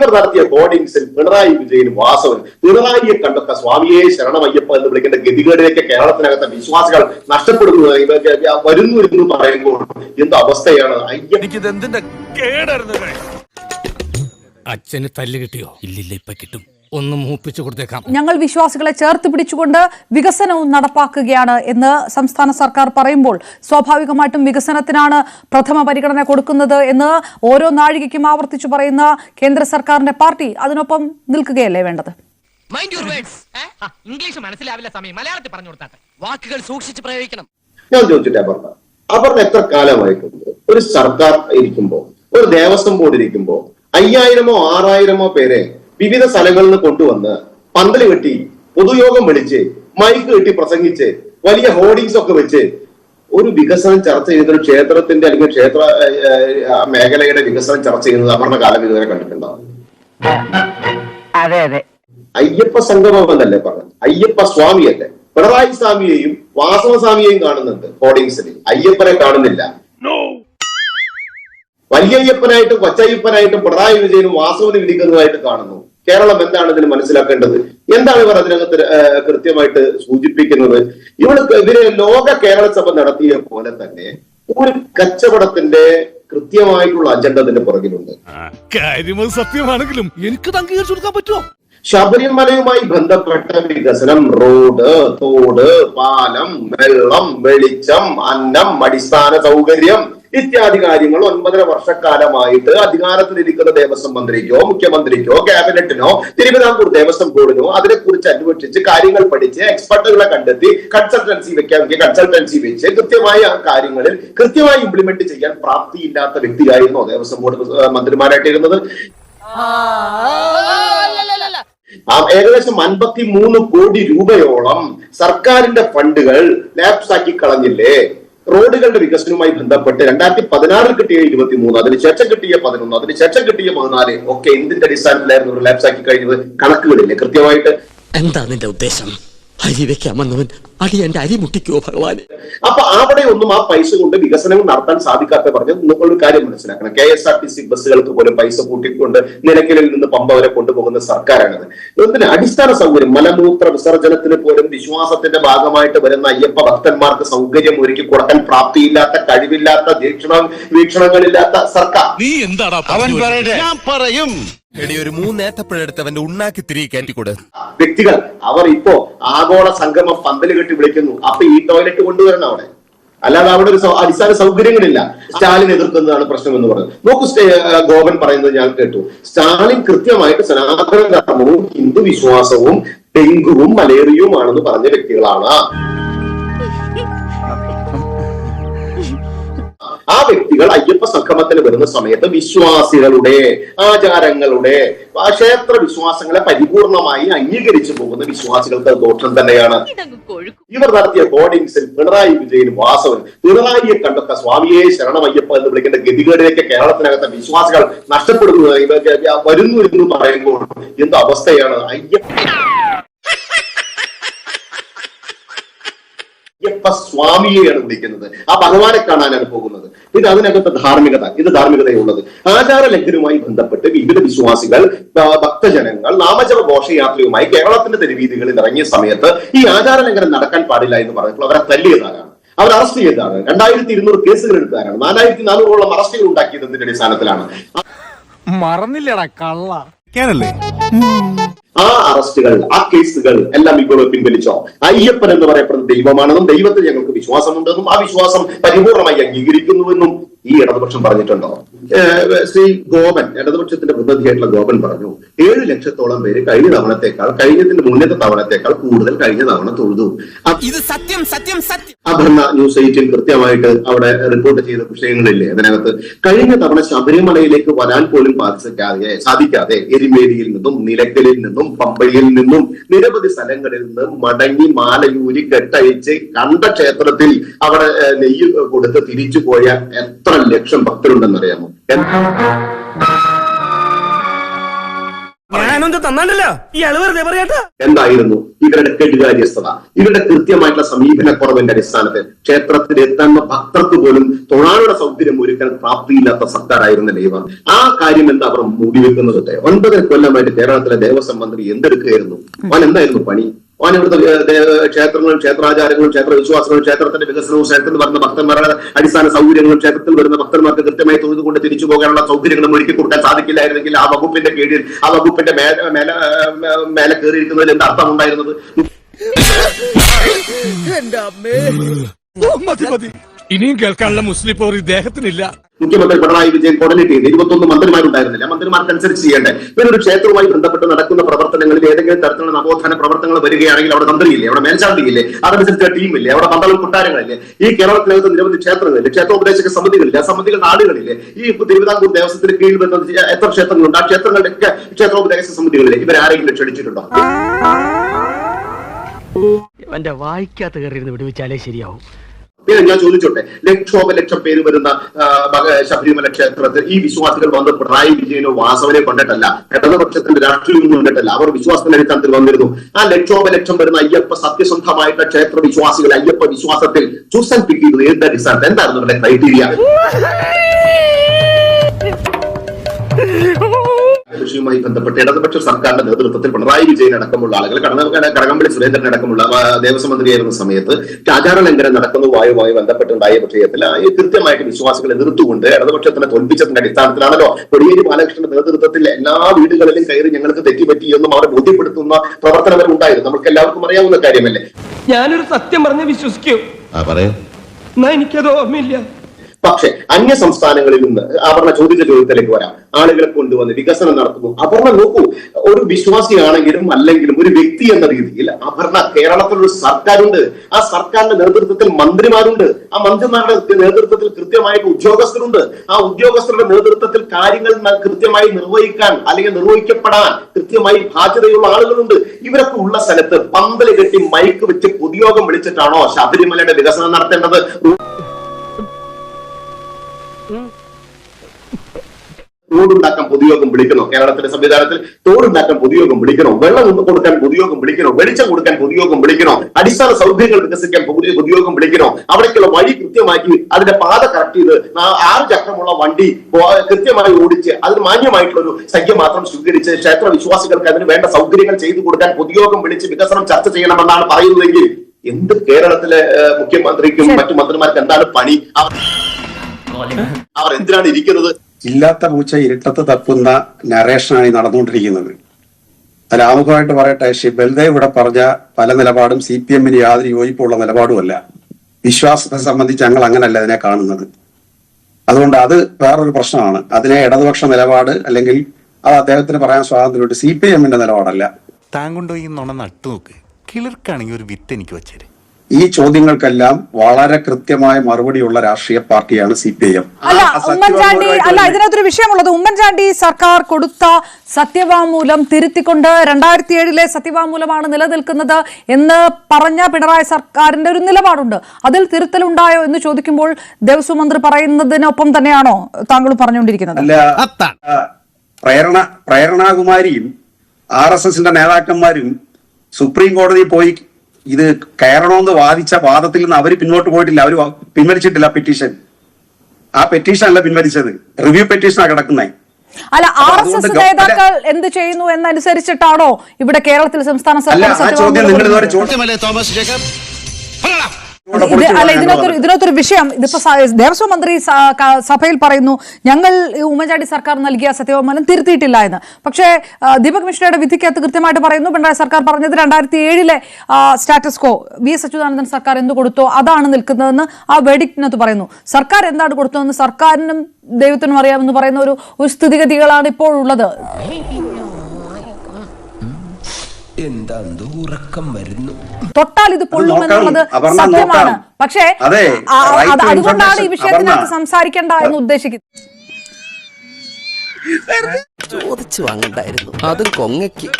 ഇവർ നടത്തിയ ഹോർഡിങ്സിൽ പിണറായി വിജയനും വാസവൻ പിണറായിയെ കണ്ടെത്ത സ്വാമിയെ ശരണമയ്യപ്പ എന്ന് വിളിക്കേണ്ട ഗതികേടിലേക്ക് കേരളത്തിനകത്തെ വിശ്വാസികൾ നഷ്ടപ്പെടുന്നു വരുന്നു എന്ന് പറയുമ്പോൾ എന്ത് അവസ്ഥയാണ്? അയ്യപ്പ കേടായിരുന്നു അച്ഛന് തല്ല് കിട്ടിയോ? ഇല്ലില്ല ഇപ്പൊ കിട്ടും. ഒന്ന് മൂപ്പിച്ചു കൊടുത്തേക്കാം. ഞങ്ങൾ വിശ്വാസികളെ ചേർത്ത് പിടിച്ചുകൊണ്ട് വികസനവും നടപ്പാക്കുകയാണ് എന്ന് സംസ്ഥാന സർക്കാർ പറയുമ്പോൾ സ്വാഭാവികമായിട്ടും വികസനത്തിനാണ് പ്രഥമ പരിഗണന കൊടുക്കുന്നത് എന്ന് ഓരോ നാഴികയ്ക്കും ആവർത്തിച്ചു പറയുന്ന കേന്ദ്ര സർക്കാരിന്റെ പാർട്ടി അതിനൊപ്പം നിൽക്കുകയല്ലേ വേണ്ടത്? മൈൻഡ് യുവർ വേർഡ്സ് ഇംഗ്ലീഷ് മനസ്സിലാവില്ല സമയം. മലയാളത്തിൽ പറഞ്ഞു കൊടുത്താട്ടെ. വാക്കുകൾ സൂക്ഷിച്ച് പ്രയോഗിക്കണം. ഞാൻ ചോദിച്ചിട്ടാ പറഞ്ഞ അപർണ എത്ര കാലമായിട്ടുണ്ട്? ഒരു സർക്കാർ ഇരിക്കുമ്പോ ഒരു ദേവസ്വം ബോർഡ് ഇരിക്കുമ്പോ അയ്യായിരമോ ആറായിരമോ പേരെ വിവിധ സ്ഥലങ്ങളിൽ നിന്ന് കൊണ്ടുവന്ന് പന്തൽ കെട്ടി പൊതുയോഗം വിളിച്ച് മൈക്ക് കെട്ടി പ്രസംഗിച്ച് വലിയ ഹോർഡിങ്സ് ഒക്കെ വെച്ച് ഒരു വികസനം ചർച്ച ചെയ്യുന്ന ഒരു ക്ഷേത്രത്തിന്റെ അല്ലെങ്കിൽ ക്ഷേത്ര മേഖലയുടെ വികസനം ചർച്ച ചെയ്യുന്നത് അവരുടെ കാലം ഇതുവരെ കണ്ടിട്ടുണ്ടാവും അതെ അതെ. അയ്യപ്പ സംഗമം എന്നല്ലേ പറഞ്ഞത്? അയ്യപ്പ സ്വാമിയല്ലേ? പിണറായി സ്വാമിയെയും വാസവ സ്വാമിയെയും കാണുന്നുണ്ട് ഹോർഡിങ്സിൽ അയ്യപ്പനെ കാണുന്നില്ല. വലിയ വലിയയ്യപ്പനായിട്ടും കൊച്ചയ്യപ്പനായിട്ടും പിണറായി വിജയനും വാസവനും ഇരിക്കുന്നതായിട്ട് കാണുന്നു. കേരളം എന്താണ് ഇതിന് മനസ്സിലാക്കേണ്ടത്? എന്താണ് ഇവർ അതിനകത്ത് കൃത്യമായിട്ട് സൂചിപ്പിക്കുന്നത്? ഇവൾ ഇവർ ലോക കേരള സഭ നടത്തിയ പോലെ തന്നെ ഒരു കച്ചവടത്തിന്റെ കൃത്യമായിട്ടുള്ള അജണ്ട അതിന്റെ പുറകിലുണ്ട്. കാര്യം സത്യമാണെങ്കിലും എനിക്ക് അംഗീകരിച്ചു കൊടുക്കാൻ പറ്റുമോ? ശബരിമലയുമായി ബന്ധപ്പെട്ട വികസനം റോഡ് തോട് പാലം വെള്ളം വെളിച്ചം അന്നം അടിസ്ഥാന സൗകര്യം ഇത്യാദി കാര്യങ്ങൾ ഒൻപതര വർഷക്കാലമായിട്ട് അധികാരത്തിലിരിക്കുന്ന ദേവസ്വം മന്ത്രിക്കോ മുഖ്യമന്ത്രിക്കോ ക്യാബിനറ്റിനോ തിരുവിതാംകൂർ ദേവസ്വം ബോർഡിനോ അതിനെക്കുറിച്ച് അന്വേഷിച്ച് കാര്യങ്ങൾ പഠിച്ച് എക്സ്പെർട്ടുകളെ കണ്ടെത്തി കൺസൾട്ടൻസി വെക്കാമെങ്കിൽ കൺസൾട്ടൻസി വെച്ച് കൃത്യമായി ആ കാര്യങ്ങളിൽ കൃത്യമായി ഇംപ്ലിമെന്റ് ചെയ്യാൻ പ്രാപ്തിയില്ലാത്ത വ്യക്തിയായിരുന്നോ ദേവസ്വം ബോർഡ് മന്ത്രിമാരായിട്ടിരുന്നത്. ഏകദേശം അൻപത്തി മൂന്ന് കോടി രൂപയോളം സർക്കാരിന്റെ ഫണ്ടുകൾ ലാപ്സാക്കി കളഞ്ഞില്ലേ? റോഡുകളുടെ വികസനവുമായി ബന്ധപ്പെട്ട് രണ്ടായിരത്തി പതിനാറിൽ കിട്ടിയ ഇരുപത്തി മൂന്ന് അതിനുശേഷം കിട്ടിയ പതിനൊന്ന് അതിനുശേഷം കിട്ടിയ പതിനാല് ഒക്കെ എന്തിന്റെ അടിസ്ഥാനത്തിലായിരുന്നു റിലാപ്സ് ലാപ്സ് ആക്കി കഴിഞ്ഞത്. കണക്കുകളില്ലേ? കൃത്യമായിട്ട് എന്താ നിന്റെ ഉദ്ദേശം? അരി വെക്കാൻ വന്നവൻ അടി എന്റെ അരി മുട്ടിക്കോ ഭഗവാന്. അപ്പൊ അവിടെ ഒന്നും ആ പൈസ കൊണ്ട് വികസനം നടത്താൻ സാധിക്കാത്ത പറഞ്ഞ് നിങ്ങളൊരു കാര്യം മനസ്സിലാക്കണം. K S R T C ബസ്സുകൾക്ക് പോലും പൈസ കൂട്ടിക്കൊണ്ട് നിലയ്ക്കലിൽ നിന്ന് പമ്പ വരെ കൊണ്ടുപോകുന്ന സർക്കാരാണിത്. ഇതിന് അടിസ്ഥാന സൗകര്യം? മലമൂത്ര വിസർജനത്തിന് പോലും വിശ്വാസത്തിന്റെ ഭാഗമായിട്ട് വരുന്ന അയ്യപ്പ ഭക്തന്മാർക്ക് സൗകര്യം ഒരുക്കി കൊടുക്കാൻ പ്രാപ്തിയില്ലാത്ത കഴിവില്ലാത്ത വീക്ഷണ വീക്ഷണങ്ങളില്ലാത്ത സർക്കാർ. നീ എന്താടാ അവൻ പറയും. എടി ഒരു മൂന്നേത്തപ്പഴെടുത്തവന്റെ ഉണ്ണാക്കി തിരികെ കയറ്റിക്കൂടെ? വ്യക്തികൾ അവർ ഇപ്പോ ആഗോള സംഗമം പന്തൽ കെട്ടി വിളിക്കുന്നു. അപ്പൊ ഈ ടോയ്ലറ്റ് കൊണ്ടുവരണം അവിടെ. അല്ലാതെ അവിടെ ഒരു അടിസ്ഥാന സൗകര്യങ്ങളില്ല. സ്റ്റാലിൻ എതിർക്കുന്നതാണ് പ്രശ്നം എന്ന് പറയുന്നത്. നോക്കൂ ഗോപൻ പറയുന്നത് ഞാൻ കേട്ടു. സ്റ്റാലിൻ കൃത്യമായിട്ട് സനാതന ധർമ്മവും ഹിന്ദു വിശ്വാസവും ഡെങ്കുവും മലേറിയയുമാണെന്ന് പറഞ്ഞ വ്യക്തികളാണ്. ആ വ്യക്തികൾ അയ്യപ്പ സംഗമത്തിന് വരുന്ന സമയത്ത് വിശ്വാസികളുടെ ആചാരങ്ങളുടെ ക്ഷേത്ര വിശ്വാസങ്ങളെ പരിപൂർണമായി അംഗീകരിച്ചു പോകുന്ന വിശ്വാസികൾക്ക് ദോഷം തന്നെയാണ്. ഇവർ നടത്തിയ ഹോർഡിങ്സിൽ പിണറായി വിജയൻ വാസവൻ പിണറായിയെ കണ്ടെത്ത സ്വാമിയെ ശരണമയ്യപ്പ എന്ന് വിളിക്കേണ്ട ഗതികേടിലേക്ക് കേരളത്തിനകത്തെ വിശ്വാസികൾ നഷ്ടപ്പെടുന്നു വരുന്നു എന്ന് പറയുമ്പോൾ എന്ത് അവസ്ഥയാണ്? അയ്യപ്പ അയ്യപ്പ സ്വാമിയെയാണ് വിളിക്കുന്നത്. ആ ഭഗവാനെ കാണാനാണ് പോകുന്നത്. ഇത് അതിനകത്ത് ധാർമ്മികത ഇത് ധാർമ്മികതയുള്ളത്. ആചാര ലംഘനവുമായി ബന്ധപ്പെട്ട് വിവിധ വിശ്വാസികൾ ഭക്തജനങ്ങൾ നാമജപ ഘോഷയാത്രയുമായി കേരളത്തിന്റെ തെരുവീതികളിൽ ഇറങ്ങിയ സമയത്ത് ഈ ആചാര ലംഘനം നടക്കാൻ പാടില്ല എന്ന് പറഞ്ഞപ്പോൾ അവരെ തല്ലിയതാകാണ് അവർ അറസ്റ്റ് ചെയ്തതാണ്. രണ്ടായിരത്തി ഇരുന്നൂറ് കേസുകൾ എടുത്തതാണ്. നാലായിരത്തി നാനൂറോളം അറസ്റ്റുകൾ ഉണ്ടാക്കിയത് എന്തിന്റെ അടിസ്ഥാനത്തിലാണ്. മറന്നില്ലടാ കള്ള. ആ അറസ്റ്റുകൾ ആ കേസുകൾ എല്ലാം ഇപ്പോൾ പിൻവലിച്ചോ. അയ്യപ്പൻ എന്ന് പറയപ്പെടുന്ന ദൈവമാണെന്നും ദൈവത്തിൽ ഞങ്ങൾക്ക് വിശ്വാസമുണ്ടെന്നും ആ വിശ്വാസം പരിപൂർണമായി അംഗീകരിക്കുന്നുവെന്നും ഈ ഇടതുപക്ഷം പറഞ്ഞിട്ടുണ്ടോ? ശ്രീ ഗോപൻ ഇടതുപക്ഷത്തിന്റെ പ്രതിനിധിയായിട്ടുള്ള ഗോപൻ പറഞ്ഞു ഏഴ് ലക്ഷത്തോളം പേര് കഴിഞ്ഞ തവണത്തേക്കാൾ കഴിഞ്ഞതിന്റെ മുന്നത്തെ തവണത്തേക്കാൾ കൂടുതൽ കഴിഞ്ഞ തവണ തൊഴുതു. ഇത് സത്യം സത്യം സത്യം. അപർണ ന്യൂസ് എയ്റ്റിൽ കൃത്യമായിട്ട് അവിടെ റിപ്പോർട്ട് ചെയ്ത വിഷയങ്ങളില്ലേ അതിനകത്ത്? കഴിഞ്ഞ തവണ ശബരിമലയിലേക്ക് വരാൻ പോലും സാധിക്കാതെ സാധിക്കാതെ എരിമേലിയിൽ നിന്നും നിലയ്ക്കലിൽ നിന്നും പമ്പയിൽ നിന്നും നിരവധി സ്ഥലങ്ങളിൽ നിന്ന് മടങ്ങി മാലയൂരി കെട്ടഴിച്ച് കണ്ട ക്ഷേത്രത്തിൽ അവിടെ നെയ്യ് കൊടുത്ത് തിരിച്ചു പോയ എത്ര ലക്ഷം ഭക്തരുണ്ടെന്നറിയാമോ? എന്തായിരുന്നു? ഇവരുടെ കെടുകാര്യസ്ഥത ഇവരുടെ കൃത്യമായിട്ടുള്ള സമീപനക്കുറവിന്റെ അടിസ്ഥാനത്തിൽ ക്ഷേത്രത്തിൽ എത്തുന്ന ഭക്തർക്ക് പോലും തൊഴാനുള്ള സൗകര്യം ഒരുക്കാൻ പ്രാപ്തിയില്ലാത്ത സർക്കാരായിരുന്നല്ലേ ഇവർ ആ കാര്യം എന്താ അവർ മൂടിവെക്കുന്നത്? ഒൻപതര കൊല്ലമായിട്ട് കേരളത്തിലെ ദേവസ്വം മന്ത്രി എന്തെടുക്കുകയായിരുന്നു? അവൻ എന്തായിരുന്നു പണി? അവൻ ഇവിടുത്തെ ക്ഷേത്രങ്ങളും ക്ഷേത്രാചാരങ്ങളും ക്ഷേത്ര വിശ്വാസങ്ങളും ക്ഷേത്രത്തിന്റെ വികസനവും ക്ഷേത്രത്തിൽ വരുന്ന ഭക്തന്മാരുടെ അടിസ്ഥാന സൗകര്യങ്ങളും ക്ഷേത്രത്തിൽ വരുന്ന ഭക്തന്മാർക്ക് കൃത്യമായി തൊഴുതുകൊണ്ട് തിരിച്ചു പോകാനുള്ള സൗകര്യങ്ങളും ഒരുക്കി കൊടുക്കാൻ സാധിക്കില്ലായിരുന്നെങ്കിൽ ആ വകുപ്പിന്റെ കീഴിൽ ആ വകുപ്പിന്റെ മേലെ മേലെ മേലെ കയറിയിരിക്കുന്നതിൽ എന്ത് അർത്ഥം ഉണ്ടായിരുന്നത്? ഇനിയും കേൾക്കാനുള്ള മുസ്ലിം പോർ ഇദ്ദേഹത്തിനില്ല. മുഖ്യമന്ത്രി പിണറായി വിജയൻ കോർഡിനേറ്റ് ചെയ്ത് ഇരുപത്തൊന്ന് മന്ത്രിമാരുണ്ടായിരുന്നില്ല. മന്ത്രിമാർക്കനുസരിച്ച് ചെയ്യേണ്ടത് പിന്നെ ഒരു ക്ഷേത്രവുമായി ബന്ധപ്പെട്ട് നടക്കുന്ന പ്രവർത്തനങ്ങളിൽ ഏതെങ്കിലും തരത്തിലുള്ള നവോത്ഥാന പ്രവർത്തനങ്ങൾ വരികയാണെങ്കിൽ അവിടെ മന്ത്രിയില്ലേ? അവിടെ മേൽശാന്തിയില്ലേ? അതനുസരിച്ച് ടീമില്ലേ അവിടെ പന്തളം കൊട്ടാരങ്ങളില്ലേ? ഈ കേരളത്തിനകത്ത് നിരവധി ക്ഷേത്രങ്ങളില്ലേ? ക്ഷേത്രോപദേശക സമിതികളില്ലേ? ആ സമിതികളുടെ ആളുകളില്ലേ? ഈ തിരുവിതാംകൂർ ദേവസ്വത്തിന് കീഴിൽ വരുന്ന എത്ര ക്ഷേത്രങ്ങളുണ്ട്? ആ ക്ഷേത്രങ്ങളുടെ ഒക്കെ ക്ഷേത്രോപദേശ സമിതികളിലെ ഇവരാരെങ്കിലും ക്ഷണിച്ചിട്ടുണ്ടോ? എന്റെ വായിക്കാത്ത കയറി വിടുവിച്ചാലേ ശരിയാവും. പിന്നെ ഞാൻ ചോദിച്ചോട്ടെ ലക്ഷോപലക്ഷം പേര് വരുന്ന ശബരിമല ക്ഷേത്രത്തിൽ ഈ വിശ്വാസികൾ വന്ന് പിണറായി വിജയനോ വാസവനെ കണ്ടിട്ടല്ല ഇടതുപക്ഷത്തിന്റെ രാഷ്ട്രീയം കൊണ്ടിട്ടല്ല അവർ വിശ്വാസത്തിന്റെ അടിസ്ഥാനത്തിൽ വന്നിരുന്നു. ആ ലക്ഷോപലക്ഷം വരുന്ന അയ്യപ്പ സത്യസന്ധമായിട്ടുള്ള ക്ഷേത്ര വിശ്വാസികൾ അയ്യപ്പ വിശ്വാസത്തിൽ ചൂസൻ പിക്ക് ചെയ്തത് ഏത് അടിസ്ഥാനത്തിൽ? എന്തായിരുന്നു അവരുടെ ക്രൈറ്റീരിയ കൃഷിയുമായി ബന്ധപ്പെട്ട് ഇടതുപക്ഷ സർക്കാരിന്റെ നേതൃത്വത്തിൽ പിണറായി വിജയൻ അടക്കമുള്ള ആളുകൾ കടന്ന കടകംപള്ളി സുരേന്ദ്രൻ അടക്കമുള്ള ദേവസ്വം മന്ത്രിയായിരുന്ന സമയത്ത് ആചാര ലംഘനം നടക്കുന്നതുമായുമായി ബന്ധപ്പെട്ടുണ്ടായ വിഷയത്തിൽ ഈ കൃത്യമായിട്ട് വിശ്വാസികളെ എതിർത്തുകൊണ്ട് ഇടതുപക്ഷത്തിനെ തോൽപ്പിച്ചതിന്റെ അടിസ്ഥാനത്തിലാണല്ലോ കൊടിയേരി ബാലകൃഷ്ണന്റെ നേതൃത്വത്തിൽ എല്ലാ വീടുകളിലും കയറി ഞങ്ങൾക്ക് തെറ്റുപറ്റി എന്നും അവരെ ബോധ്യപ്പെടുത്തുന്ന പ്രവർത്തനം ഉണ്ടായിരുന്നു. നമുക്ക് എല്ലാവർക്കും അറിയാവുന്ന കാര്യമല്ലേ? ഞാനൊരു സത്യം പറഞ്ഞ് വിശ്വസിക്കൂ. എനിക്കത് ഓർമ്മയില്ല. പക്ഷെ അന്യ സംസ്ഥാനങ്ങളിൽ നിന്ന് അപർണ ചോദിച്ച ചോദ്യത്തിലേക്ക് വരാം. ആളുകളെ കൊണ്ടുവന്ന് വികസനം നടത്തുന്നു. അപർണ നോക്കൂ ഒരു വിശ്വാസിയാണെങ്കിലും അല്ലെങ്കിലും ഒരു വ്യക്തി എന്ന രീതിയിൽ അപർണ കേരളത്തിലൊരു സർക്കാരുണ്ട്. ആ സർക്കാരിന്റെ നേതൃത്വത്തിൽ മന്ത്രിമാരുണ്ട്. ആ മന്ത്രിമാരുടെ നേതൃത്വത്തിൽ കൃത്യമായിട്ട് ഉദ്യോഗസ്ഥരുണ്ട്. ആ ഉദ്യോഗസ്ഥരുടെ നേതൃത്വത്തിൽ കാര്യങ്ങൾ കൃത്യമായി നിർവഹിക്കാൻ അല്ലെങ്കിൽ നിർവഹിക്കപ്പെടാൻ കൃത്യമായി ബാധ്യതയുള്ള ആളുകളുണ്ട്. ഇവരൊക്കെ ഉള്ള സ്ഥലത്ത് പന്തൽ കെട്ടി മൈക്ക് വെച്ച് പൊതുയോഗം വിളിച്ചിട്ടാണോ ശബരിമലയുടെ വികസനം നടത്തേണ്ടത്? റോഡുണ്ടാക്കാൻ പൊതുയോഗം വിളിക്കണോ? കേരളത്തിന്റെ സംവിധാനത്തിൽ തോടുണ്ടാക്കാൻ പൊതുയോഗം വിളിക്കണോ? വെള്ളം ഒന്ന് കൊടുക്കാൻ പൊതുയോഗം വിളിക്കണോ? വെളിച്ചം കൊടുക്കാൻ പൊതുയോഗം വിളിക്കണോ? അടിസ്ഥാന സൗകര്യങ്ങൾ വികസിക്കാൻ പൊതു- പൊതുയോഗം വിളിക്കണോ? അവിടേക്കുള്ള വഴി കൃത്യമാക്കി അതിന്റെ പാത കറക്റ്റ് ചെയ്ത് ആറ് ചക്രമുള്ള വണ്ടി കൃത്യമായി ഓടിച്ച് അതിന് മാന്യമായിട്ടുള്ള ഒരു സംഖ്യ മാത്രം സ്വീകരിച്ച് ക്ഷേത്ര വിശ്വാസികൾക്ക് അതിന് വേണ്ട സൗകര്യങ്ങൾ ചെയ്തു കൊടുക്കാൻ പൊതുയോഗം വിളിച്ച് വികസനം ചർച്ച ചെയ്യണമെന്നാണ് പറയുന്നതെങ്കിൽ എന്ത് കേരളത്തിലെ മുഖ്യമന്ത്രിക്കും മറ്റു മന്ത്രിമാർക്ക് എന്താണ് പണി? അവർ എന്തിനാണ് ഇരിക്കുന്നത്? ഇല്ലാത്ത പൂച്ച ഇരുട്ടത്ത് തപ്പുന്ന നരേഷനാണ് ഈ നടന്നുകൊണ്ടിരിക്കുന്നത്. അതിൽ ആമുഖമായിട്ട് പറയട്ടെ ശ്രീ ബൽദേവ് ഇവിടെ പറഞ്ഞ പല നിലപാടും സി പി എമ്മിന് യാതൊരു യോജിപ്പുള്ള നിലപാടുമല്ല. വിശ്വാസത്തെ സംബന്ധിച്ച് ഞങ്ങൾ അങ്ങനല്ല അതിനെ കാണുന്നത്. അതുകൊണ്ട് അത് വേറൊരു പ്രശ്നമാണ്. അതിനെ ഇടതുപക്ഷ നിലപാട് അല്ലെങ്കിൽ അത് അദ്ദേഹത്തിന് പറയാൻ സ്വാതന്ത്ര്യമുണ്ട് സി പി എമ്മിന്റെ നിലപാടല്ല. താൻ ഈ നുണ നട്ടു നോക്ക് കിളിർക്കാണെങ്കിൽ ഒരു വിത്ത് എനിക്ക് വെച്ചേര്. ഈ ചോദ്യങ്ങൾക്കെല്ലാം വളരെ കൃത്യമായ മറുപടിയുള്ള രാഷ്ട്രീയ പാർട്ടിയാണ് സി പി ഐ എം. അല്ല ഉമ്മൻചാണ്ടി അല്ല ഇതിനകത്തൊരു വിഷയമുള്ളത്. ഉമ്മൻചാണ്ടി സർക്കാർ കൊടുത്ത സത്യവാങ്മൂലം തിരുത്തിക്കൊണ്ട് രണ്ടായിരത്തി ഏഴിലെ സത്യവാങ്മൂലമാണ് നിലനിൽക്കുന്നത് എന്ന് പറഞ്ഞ പിണറായി സർക്കാരിന്റെ ഒരു നിലപാടുണ്ട്. അതിൽ തിരുത്തലുണ്ടായോ എന്ന് ചോദിക്കുമ്പോൾ ദേവസ്വം മന്ത്രി പറയുന്നതിനൊപ്പം തന്നെയാണോ താങ്കൾ പറഞ്ഞുകൊണ്ടിരിക്കുന്നത്? അല്ല പ്രേരണ പ്രേരണാകുമാരിയും ആർ എസ് എസിന്റെ നേതാക്കന്മാരും സുപ്രീം കോടതിയിൽ പോയി ഇത് കയറണമെന്ന് വാദിച്ച വാദത്തിൽ നിന്ന് അവർ പിന്നോട്ട് പോയിട്ടില്ല. അവർ പിൻവലിച്ചിട്ടില്ല പെറ്റീഷൻ ആ പെറ്റീഷൻ അല്ല പിൻവലിച്ചത്. റിവ്യൂ പെറ്റീഷനാ കിടക്കുന്നത് അല്ല ആർ എസ് എസ് നേതാക്കൾ എന്ത് ചെയ്യുന്നു എന്നനുസരിച്ചിട്ടാണോ ഇവിടെ കേരളത്തിൽ സംസ്ഥാന സർക്കാർ ചോദ്യം നിങ്ങൾ തോമസ് ജേക്കബ് ഇത് അല്ല ഇതിനകത്തൊരു ഇതിനകത്തൊരു വിഷയം. ഇതിപ്പോ ദേവസ്വം മന്ത്രി സഭയിൽ പറയുന്നു ഞങ്ങൾ ഈ ഉമ്മൻചാണ്ടി സർക്കാർ നൽകിയ സത്യവാങ്മൂലം തിരുത്തിയിട്ടില്ല എന്ന്. പക്ഷേ ദീപക് മിശ്രയുടെ വിധിക്കകത്ത് കൃത്യമായിട്ട് പറയുന്നു പിണറായി സർക്കാർ പറഞ്ഞത് രണ്ടായിരത്തി ഏഴിലെ status quo V. S Achuthanandan സർക്കാർ എന്ത് കൊടുത്തോ അതാണ് നിൽക്കുന്നതെന്ന് ആ വെഡിക്റ്റിനകത്ത് പറയുന്നു. സർക്കാർ എന്താണ് കൊടുത്തതെന്ന് സർക്കാരിനും ദൈവത്തിനും അറിയാമെന്ന് പറയുന്ന ഒരു ഒരു സ്ഥിതിഗതികളാണ് ഇപ്പോൾ ഉള്ളത് എന്താ ഉറക്കം വരുന്നു തൊട്ടാൽ ഇത് പൊള്ളുമെന്നുള്ളത്. സത്യമാണ്. പക്ഷേ അതുകൊണ്ടാണ് ഈ. വിഷയത്തിനകത്ത്. സംസാരിക്കേണ്ട എന്ന് ഉദ്ദേശിക്കുന്നത് ചോദിച്ചു വാങ്ങണ്ടായിരുന്നു അതും കൊങ്ങയ്ക്ക്